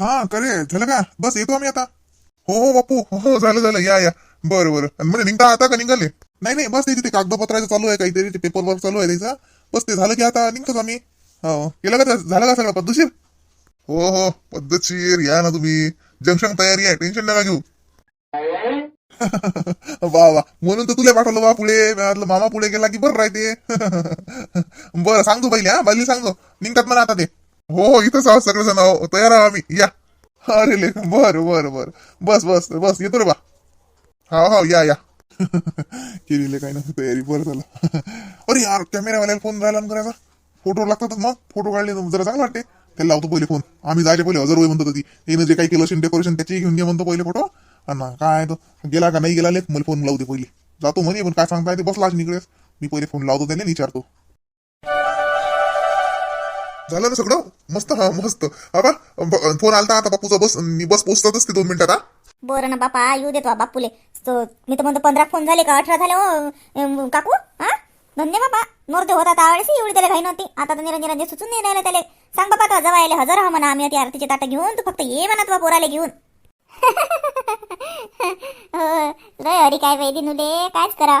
हा करे. झालं का? बस येतो आम्ही आता. हो हो बापू. हो, हो झालं झालं. या या. बरं बरं. आणि म्हणजे निघता आता का निघाले? नाही नाही. बस ते तिथे कागदपत्राचं चालू आहे काहीतरी ते पेपर वर्क चालू आहे त्याचा. बस ते झालं की आता निघतोच आम्ही. हो. केलं का? झालं का सगळं? पद्धतशीर? हो हो. पद्धतशीर. या ना तुम्ही. जंक्शन तयारी आहे. टेन्शन नका घेऊ. वा वा. म्हणून तर तुला पाठवलं बा पुढे. मामा पुढे गेला की बरं राहते. बरं सांगतो पहिले हा. बाली सांगतो. निघतात म्हणा आता ते. हो इथंच आहोत सगळेजण हो तयार आहो आम्ही. या. अरे ले बर बर बर. बस बस बस. येतो रे बा. हाव हा या या. केलेले काही नाही तयारी बरं झालं. अरे यार कॅमेरावाल्याला फोन राहिला करायचा फोटो लागतात मग? फोटो काढले तर जरा चांगलं वाटते. त्याला लावतो पहिले फोन आम्ही जायचे पहिले हजर होई म्हणतो ती त्यानं जे काही केलं असेल डेकोरेशन त्याची घेऊन घे म्हणतो पहिले फोटो आणि काय तो? गेला का नाही गेला लेख मला फोन लावते पहिले. जातो म्हणे पण काय सांगता येते बसला निकडेस मी पहिले फोन लावतो त्याला विचारतो. झालं ना सगळं? मस्त हा मस्त. बाबा फोन आलता आता बापूचा बस बस पोचतातच ते दोन मिनिटात हा बरं ना बापा येऊ देतो बा बापूले. तो मी तर म्हणतो पंधरा फोन झाले का अठरा झाले हो. अं, काकू हा? धन्य बापा. नोरते होता त्यावेळेस एवढी त्याला घाई नव्हती. आता तर निरंजन निरंजन सुचून नाही राहिलं त्याला. सांग बापा तो जवळ यायला हजर हा म्हणा आम्ही ती आरतीची ताटं घेऊन तू फक्त ये म्हणा तुला पोराला घेऊन. हो, लय हरी काय बाई दिनुले कायच करा.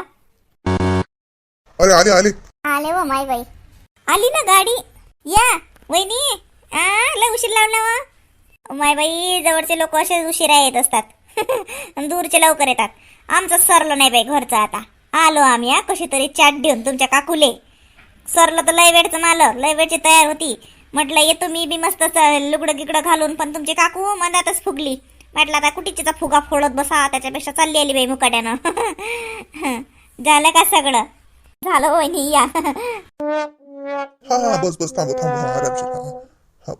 अरे आले आले. आले व माय बाई. आली ना गाडी. या वहिनी. आ लय उशीर लावला माय बाई जवळचे लोक असेच उशिरा येत असतात. दूरचे लवकर येतात. आमचं सरलं नाही बाई घरचं आता. आलो आम्ही हा कशी तरी चाट देऊन तुमच्या काकुले. सरलं तर लय वेळचं मालं लय वेळची तयार होती. म्हटलं येतो मी बी मस्त लुगडं गिकडं घालून पण तुमची काकू मनातच फुगली. म्हटलं आता कुटीचा फुगा फोडत बसा त्याच्यापेक्षा चालली आली बाई मुकाट्यानं. झालं का सगळं? झालं वहिनी या. हा हा बस बस थांबो थांबो हा आरामशीर. हा,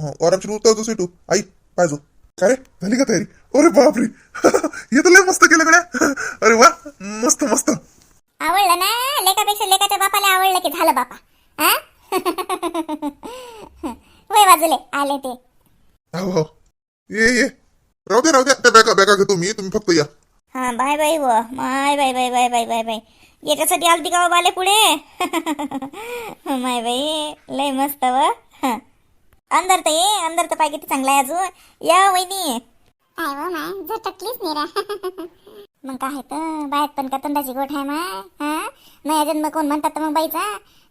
हा. आरामशीर. उतरतो सिटू आई पाहिजो काय रे? झाली का तयारी? अरे बापरे. हे तर लय मस्त केलं गड्या. अरे वा मस्त मस्त. आवडलं ना? लेकापेक्षा लेकाच्या बापाला आवडलं की झालं बापा. हा? वय बाजूले आले ते. हो हो. ये ये. राहू दे राहू द्या त्या बॅगा बॅगा घेतो मी. तुम्ही फक्त या. हा बाय बाय व माय बाय bye bye bye bye bye. याच्यासाठी आलती का बाले पुढे? माय बाई लय मस्त व. अंदर तर ये अंदर तर किती चांगला आहे अजून. या वहिनी. काय व माय झटकलीच मेरा मग काय तर बाहेर पण का तोंडाची गोठ आहे माय? हा? नया जन्म कोण म्हणतात तर मग बाईचा?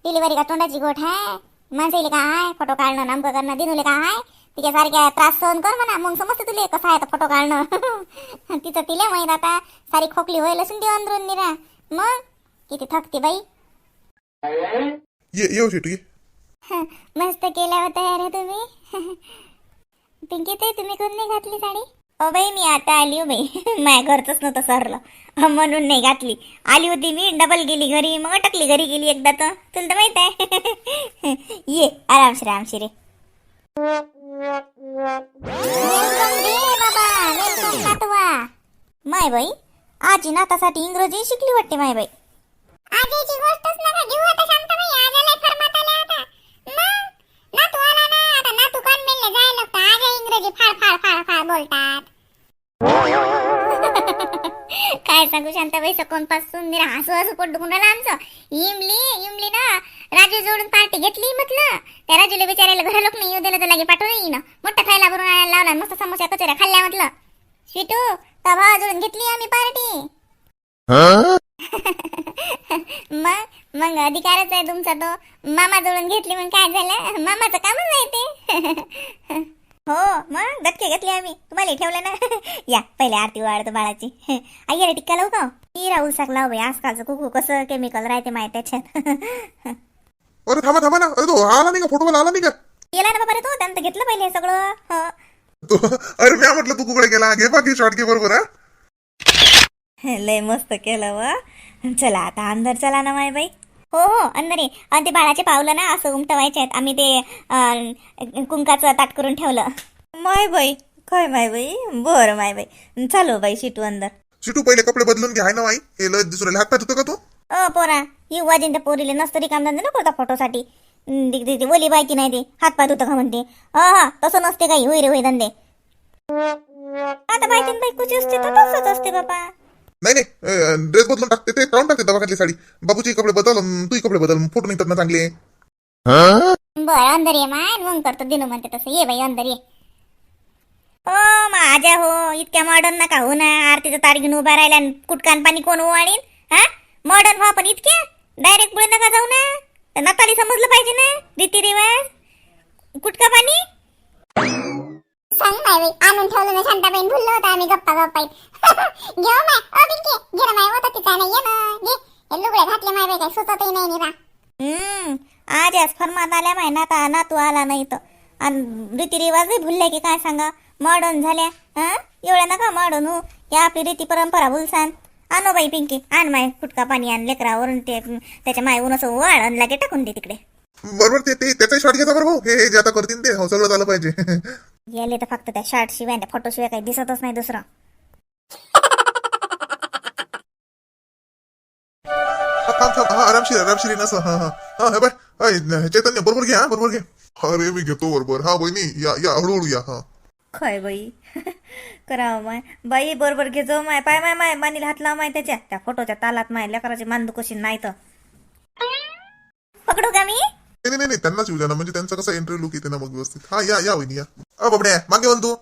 डिलिव्हरी का तोंडाची गोठ आहे? माणसाईले का आहे फोटो काढणं नामकं करणं दिनुले का आहे तिच्यासारख्या त्रास सहन कर म्हणा. मग समजते तुले कसं आहे फोटो काढणं. तिचं तिले माहीत आता. सारी खोकली होईल असून ती अंदरून निरा. मग? किती थकते बाई. ये येऊ शेटू ये मस्त केला होता यार तुम्ही? पिंकी ते तुम्ही कोण नाही घातली साडी? ओ बाई मी आता आली हो बाई माझ्या घरचंच नव्हतं सरलं. म्हणून नाही घातली. आली होती मी डबल गेली घरी मग अटकली घरी गेली एकदा तर. तुला तर माहीत आहे. ये आरामशीर आरामशीर रे. माय बाई आजी नातासाठी इंग्रजी शिकली वाटते माय बाई. आजीची गोष्टच नका घेऊ आता शांताबाई आजाला फरमात आल्या आता. मग? नातू आला ना आता नातू कॉन्व्हेंटला जायला लागतं आज इंग्रजी फाड फाड फाड फाड बोलतात. काय सांगू शांताबाई सकोनपासून निरा हसू हसू पोट दुखून राहिलं आमचं. इमली इमली ना राजू जोडून पार्टी घेतली म्हटलं. त्या राजूला बिचारायला घर लोक नाही येऊ दिलं तर लागे पाठवून येईन. मोठा थैला भरून आणायला लावला मस्त समोसा कचऱ्या खाल्ल्या म्हटलं. स्वीटू तवा जोडून घेतली आम्ही पार्टी. मग मग अधिकारच आहे तुमचा तो. मामा जोडून घेतली मग काय झालं? मामाचं कामच आहे ते. हो मग धक्के घेतले आम्ही. तुम्हाला ठेवलं ना? या पहिले आरती वाढतो बाळाची. आई अरे टिक्का लावू का ती राहू सकला बाई आजकालचं कुकू कसं केमिकल राहते माहिती त्याच्यात. अरे थांबा थांबा ना. अरे तो आला नाही का? फोटोला आला नाही का? गेला ना बाबा रे तो त्यानं तर घेतलं पहिले हे सगळं. हो. तो अरे मी म्हटलं तू कुकडे गेला. घे बाकी शॉर्ट घे बरोबर हा. लय मस्त केलं व. चला आता अंदर चला ना माय बाई. हो हो अंदर ये आणि ते बाळाचे पावलं ना असं उमटवायचे आहेत आम्ही ते अं, कुंकाचं ताट करून ठेवलं. माय बाई काय माय बाई? बरं माय बाई. चालो बाई शिटू अंदर. शिटू पहिले कपडे बदलून घे हाय ना आई हे लय दुसऱ्याला हात पाय धुतो का तू? अ पोरा ही वाजिंत पोरीले नसतं रिकामधंदे नको होता फोटोसाठी. हं, ओली बायकी नाही ते हात पाय धुतं का म्हणते. हा हा तसं नसते काही होई रे होई धंदे. आता बायकीन बाई कुची असते? तर तसंच असते बाबा. नाही नाही. ड्रेस बदलून टाकते ते काढून टाकते दवाखातली साडी. बाबूचे कपडे बदल तू कपडे बदल फोटो निघतात ना चांगले. बर अंदर ये माय मग करतो दिनू म्हणते तसं. ये बाई अंदर ये. ओ माझ्या हो इतक्या मॉडर्न नका हो ना. आरतीचा ताट घेऊन उभा राहिला कुटकान पाणी कोण ओवाळीन? हा? मॉडर्न व्हा पण इतक्या. डायरेक्ट पुढे नका जाऊ ना. तर नाताली समजलं पाहिजे ना रीतिरिवाज. कुटका पाणी? सांग बाई आणून ठेवलं ना शांताबाईन भुललो होतं आम्ही गप्पा गप्पा घेऊ हो माय ओ पिंकी घेर ना माय होतं तिचा नाही ये ना घे. हे लुगडे घातले माय बाई काय सुचतही नाही निरा हम्म आज आज फरमात आल्या माय नाता नातू आला नाही तर आणि रीतिरिवाज रीतिरिवाजही भुलले की काय सांगा? मॉडर्न झाल्या हा? एवढ्या नका मॉडर्न हो या आपली रीती परंपरा भुलसान. आणो बाई पिंकी आण माय फुटका पाणी आण लेकरावरून ते त्याच्या माय ऊन वाळ आणि लागे टाकून दे तिकडे. बरोबर ते ते त्याचा शॉट घ्यायचा बरं भाऊ. हे हे जे आता करतील ते हो सगळं झालं पाहिजे. गेले तर फक्त त्या शर्ट शिवाय त्या फोटो शिवाय काही दिसतच नाही दुसरं. हा, थांब थांब. हा आरामशीर आरामशीर असं हा हा. हा हे बाय हाय, चैतन्य बरोबर घे हा बरोबर घे. अरे मी घेतो बरोबर. हा बहिणी या या हळूहळू या हा. काय बाई. करावं माय. बाई बरोबर घे जाऊ माय. पाय माय माय. मानीला हात लाव माय त्याच्या. त्या फोटोच्या तालात माय. लेकराची मांदू कशी नाही तर पकडू का मी? नाही नाही नाही त्यांनाच येऊ द्या ना. म्हणजे त्यांचा कसा एंट्री लुक येते ना मग व्यवस्थित. हा या या वहिनी या. अ बाबड्या मागे म्हणतो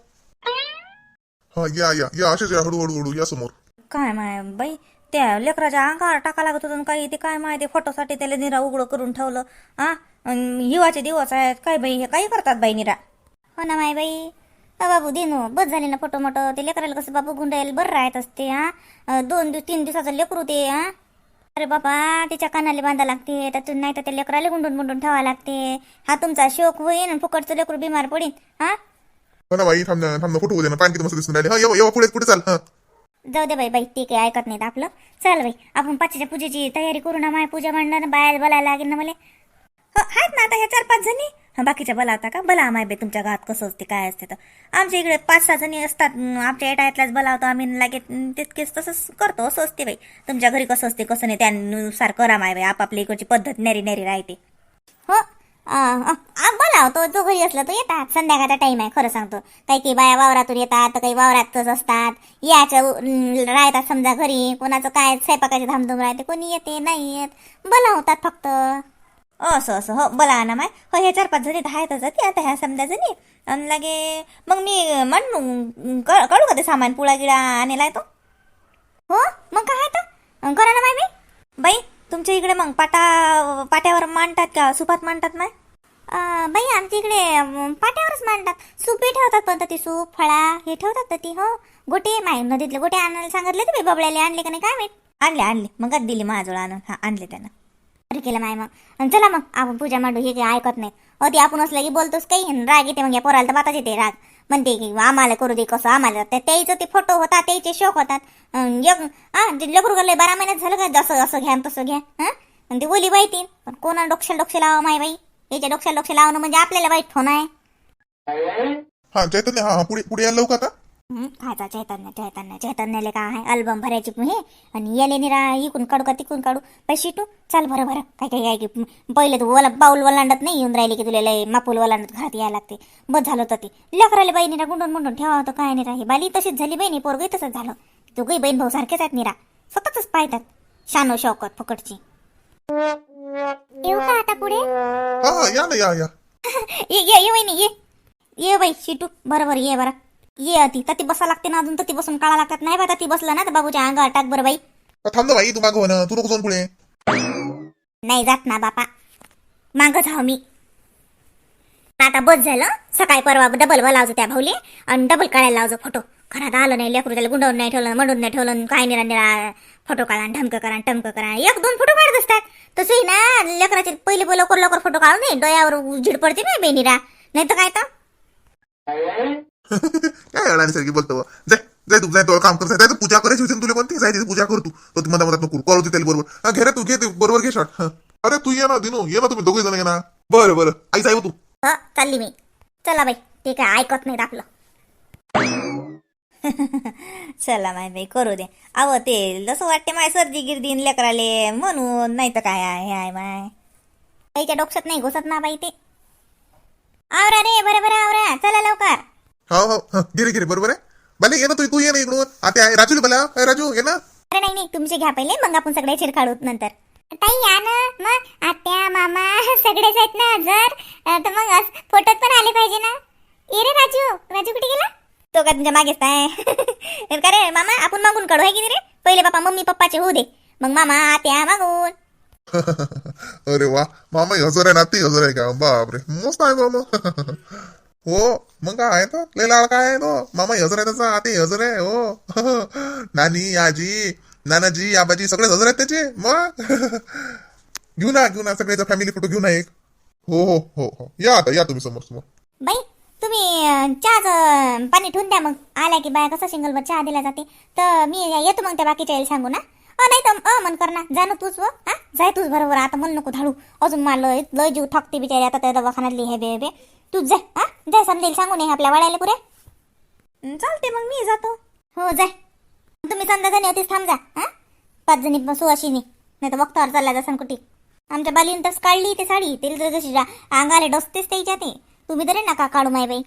हा या या या असेच या हळूहळू हळू या समोर. काय माय बाई त्या लेकराच्या अंगावर टाका लागत होतं काही ते काय माय ते फोटोसाठी त्याला निरा उघडं करून ठेवलं. हा अन हिवाचे दिवस आहेत काय बाई हे काही करतात बाई निरा? हो ना माय बाई. अ बाबू दिनू बस झाले ना फोटो मोठं ते लेकराला कसं बाबू गुंडायला बरं राहत असते हा? अ, दोन दिवस तीन दिवसाचं लेकरू ते हा? अरे बाबा तिच्या कानाला बांधा लागते त्यातून नाही तर त्या लेकराला गुंडून गुंडून ठेवा लागते. हा तुमचा शोक होईन आणि फुकटचं लेकरू बिमार पडीन हा? हो ना बाई थांब ना थांब ना फोटो होते ना? पाणी किती मस्त दिसून राहिले. हा येवा येवा पुढे पुढे चाल हा. जाऊ दे बाई बाई ते काही ऐकत नाहीत आपलं. चल बाई आपण पाचच्या पूजेची तयारी करू ना माय पूजा मांडणार बाहेर बोलायला लागेल ना मला. हो आहेत ना आता ह्या चार पाच जणी? बाकीच्या बला होता का? बला माय बाई तुमच्या गावात कसं असते काय असते तर. आमच्या इकडे पाच सहा जणी असतात अं, आमच्या एटायतल्याच बलावतो आम्ही लागे तितकेच तसंच करतो असं असते बाई. तुमच्या घरी कसं असते कसं नाही त्यानुसार करा माय बाई आपापल्या इकडची पद्धत नेरी नेरी राहते. हो? अ, आ, तो जो घरी असला तो येतात संध्याकाळचा टाईम आहे खरं सांगतो. काही काही बाया वावरातून येतात तर काही वावरातच असतात. याच्या राहतात समजा घरी कोणाचं काय स्वयंपाकाची धामधूम राहते कोणी येते नाही येत. बोलावतात फक्त. असं असं. हो बोला ना माय. हो हे चार पाच जणी तर आहेतच जाते आता ह्या समजा जणी. आणि लागे मग मी म्हणू कळ कळू का ते सामान पुळा गिळा आणला तो? हो मग काय तर करा ना माय मी बाई तुमच्या इकडे मग पाटा पाट्यावर मांडतात का? सुपात मांडतात माय? बाई आमच्या इकडे पाट्यावरच मांडतात. सूपही ठेवतात पण ती सूप फळा हे ठेवतात तर ती हो. गोटे माय नदीतले गोटे आणायला सांगितले तुम्ही बबड्याले आणले का नाही काय माहीत? आणले आणले. मग दिली माझ्याजवळ आणून. हा आणले त्यानं. केलं माय मग. चला मग आपण पूजा मांडू हे काही ऐकत नाही. हो ते आपण असलं की बोलतोच काही राग येते मग या पोराला तर बाताच येते राग. म्हणते की आम्हाला करू दे कसं आम्हाला. ते त्याचं ते फोटो होता त्याचे शोक होतात. अन् एक गेलं बारा महिन्यात झालं का? जसं असं घ्या तसं घ्या हां? आणि ते ओली बाईतीन पण कोणा डोक्याला डोक्ष लावा माय बाई? याच्या डोक्याला डोक्ष लावणं म्हणजे आपल्याला वाईट फोन आहे. हा चैतन्य हा पुढे पुढे यायला लवकर आता. हं, खायचा चैतन्य चैतन्य चैतन्याले काय आहे? अल्बम भरायची हे. आणि याले निरा इकून काढू का तिकून काढू? पैसे टू चाल बरं बरं. काय काय काय की पहिले तू ओला पाऊल वलांडत नाही येऊन राहिले की तुला लय मापूल वलांडत घरात यायला लागते. बस झालं तर ते. लेकराले बाई निरा गुंडून गुंडून ठेवा होतं काय निरा? हे बाली तशीच झाली बहिणी पोरगही तसंच झालं. दोघही बहीण भाऊ सारखेच आहेत निरा. स्वतःच पाहतात. शानो शौकत फुकटची. येऊ का आता पुढे? हा हा या ना या या. ये ये ये वहिनी ये. ये बाई शिटू. बरोबर ये बरं. ये अति. तती बसा लागते ना अजून तती बसून काढा लागतात. नाही बा तती बसलं ना तर बाबूच्या अंगावर टाक बरं बाई. थांब ना बाई तू मागव ना. तू नको जाऊन पुढे. नाही जात ना बापा. मागच हाव मी. आता बस झालं. सकाळी परवा डबल लावतो त्या भाऊले आणि डबल काढायला लावतो फोटो घरात आलं नाही लेकरू त्याला गुंडवून नाही ठेवलं मंडून नाही ठेवलं काय निरा निरा फोटो काढा ढमकं करा टमकं करा. एक दोन फोटो काढत असतात. तसंही ना लेकराचे पहिले पहिले लवकर लवकर फोटो काढून नये डोळ्यावर झिड पडते ना बेनिरा नाही तर काय तर? काय अडाणीसारखी बोलतो जाय जाय तू जाय तो काम कर जाय तू पूजा करायची होती तुला कोणती जाय तिथे पूजा कर तू. तो तू मधा मधात नको करू. होती त्याला बरोबर. घे रे तू घे ते बरोबर घे शॉट अरे तू ये ना दिनू ये ना तुम्ही दोघे जण ये ना. बरं बरं. आई जाय तू. चालली मी. चला बाई ते काय ऐकत नाही आपलं. चला माय बाई करू दे. अव ते जसं वाटते माय सर्दी गिर्दीन लेकराले म्हणून नाही तर काय आहे आहे माय. त्याच्या डोक्यात नाही घुसत ना बाई ते. आवरा रे बरं बरं आवरा. चला लवकर. हो हो हा, घे रे घे रे. बरोबर आहे? भले ये ना तू तू ये ना इकडून. आता आहे राजूला बोला अय, राजू ये ना. अरे नाही नाही. तुमचे घ्या पहिले मग आपण सगळे चिर काढू नंतर. ताई या ना. मग आत्या मामा सगळेच आहेत ना जर अं, तर मग फोटोत पण आले पाहिजे ना. ये रे राजू. राजू कुठे गेला? तो का तुमच्या मागेच काय का रे मामा आपण मागून काढू आहे की नाही रे? पहिले बापा मम्मी पप्पाचे होऊ दे. मग मामा आत्या मागून. अरे वा मामा हजर आहे ना ती हजर आहे का? बापरे. मस्त आहे मग हो मग काय आहे तो? लय लाड काय आहे तो? मामा हजर आहे त्याचा आते हजर आहे हो. नानी आजी नानाजी आबाजी सगळे हजर आहेत त्याचे मग घेऊ ना घेऊ ना सगळ्याचा फॅमिली फोटो घेऊ ना एक. हो हो हो हो. या आता या तुम्ही समोर समोर. बाई तुम्ही चहाच पाणी ठेवून द्या मग. आल्या की बाया कसं सिंगलवर चहा दिला जाते. तर मी येतो मग त्या बाकीच्या येईल सांगू ना अ नाही तर अ मन कर ना. जा ना तूच व हा. जाय तूच बरोबर. आता मन नको धाडू. अजून मला लय जीव थकते बिचारी. आता त्या दवाखान्यात हे बे बे. तूच जा हा? जाय समजेल सांगू नये आपल्या वाड्याला पुऱ्या चालते मग मी जातो. हो जाय तुम्ही संध्याकाळी होतीच थांब जा हा? पाच जणी ब- नाही तर वक्तावर चालला जा संकुटी. आमच्या बालीन तस काढली ते साडी तेल जर जशी जा- अंगाला डसतेच त्याच्या ते. तुम्ही तरी नका काढू माय बाई.